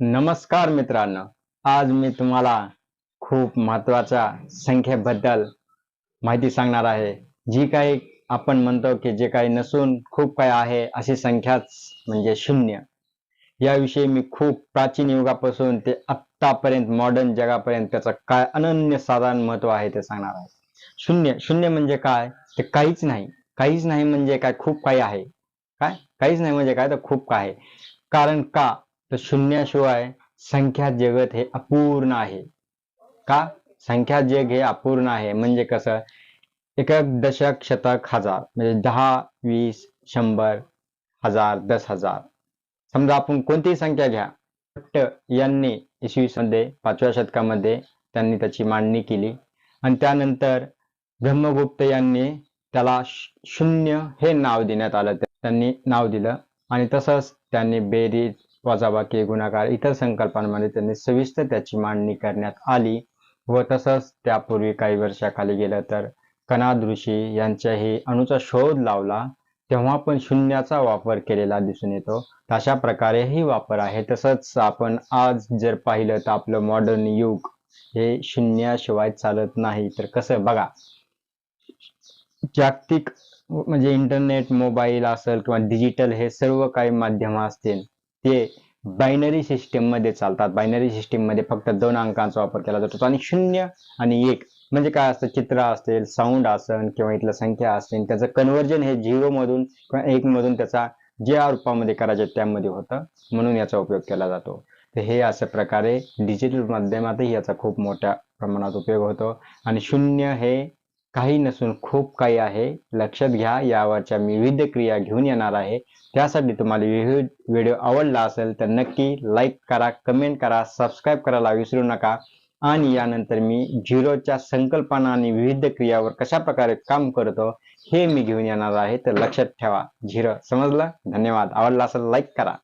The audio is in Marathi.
नमस्कार मित्रांनो. आज मी तुम्हाला खूप महत्त्वाच्या संख्येबद्दल माहिती सांगणार आहे. जी काही आपण म्हणतो की जे काही नसून खूप काही आहे अशी संख्याच म्हणजे शून्य. याविषयी मी खूप प्राचीन युगापासून ते आत्तापर्यंत मॉडर्न जगापर्यंत त्याचं काय अनन्य साधारण महत्त्व आहे ते सांगणार आहे. शून्य शून्य म्हणजे काय? ते काहीच नाही. काहीच नाही म्हणजे काय खूप काही आहे. काय? काहीच नाही म्हणजे काय? तर खूप काय आहे. कारण का? तर शून्याशिवाय संख्या जगत हे अपूर्ण आहे. का? संख्या जग हे अपूर्ण आहे. म्हणजे कसं? एक दशक शतक हजार म्हणजे दहा वीस शंभर हजार दस हजार. समजा आपण कोणतीही संख्या घ्या. भट्ट यांनी इसवी मध्ये पाचव्या शतकामध्ये त्यांनी त्याची मांडणी केली. आणि त्यानंतर ब्रह्मगुप्त यांनी त्याला शून्य हे नाव देण्यात आलं. त्यांनी नाव दिलं. आणि तसंच त्यांनी बेरीज वजाबाकी गुणाकार इतर संकल्पांमध्ये त्यांनी सविस्तर त्याची मांडणी करण्यात आली व तसंच त्यापूर्वी काही वर्षाखाली गेलं तर कनाद ऋषी यांच्याही अणूचा शोध लावला तेव्हा पण शून्याचा वापर केलेला दिसून येतो. तर अशा प्रकारेही वापर आहे. तसंच आपण आज जर पाहिलं तर आपलं मॉडर्न युग हे शून्याशिवाय चालत नाही. तर कसं बघा जागतिक म्हणजे इंटरनेट मोबाईल असेल किंवा डिजिटल हे सर्व काही माध्यम असतील ते बायनरी सिस्टीममध्ये चालतात. बायनरी सिस्टीममध्ये फक्त दोन अंकांचा वापर केला जातो. आणि शून्य आणि एक म्हणजे काय असतं? चित्र असेल साऊंड असेल किंवा इथलं संख्या असेल त्याचं कन्वर्जन हे झिरो मधून किंवा एक मधून त्याचा ज्या रूपामध्ये करायचे त्यामध्ये होतं. म्हणून याचा उपयोग केला जातो. तर हे अशा प्रकारे डिजिटल माध्यमातही याचा खूप मोठ्या प्रमाणात उपयोग होतो. आणि शून्य हे काही नसून खूप काही आहे. लक्षात घ्या यावरच्या मी विविध क्रिया घेऊन येणार आहे. त्यासाठी तुम्हाला विविध व्हिडिओ आवडला असेल तर नक्की लाईक करा कमेंट करा सबस्क्राईब करायला विसरू नका. आणि यानंतर मी झिरोच्या संकल्पना आणि विविध क्रियावर कशा प्रकारे काम करतो हे मी घेऊन येणार आहे. तर लक्षात ठेवा झिरो समजलं? धन्यवाद. आवडला असेल लाईक करा.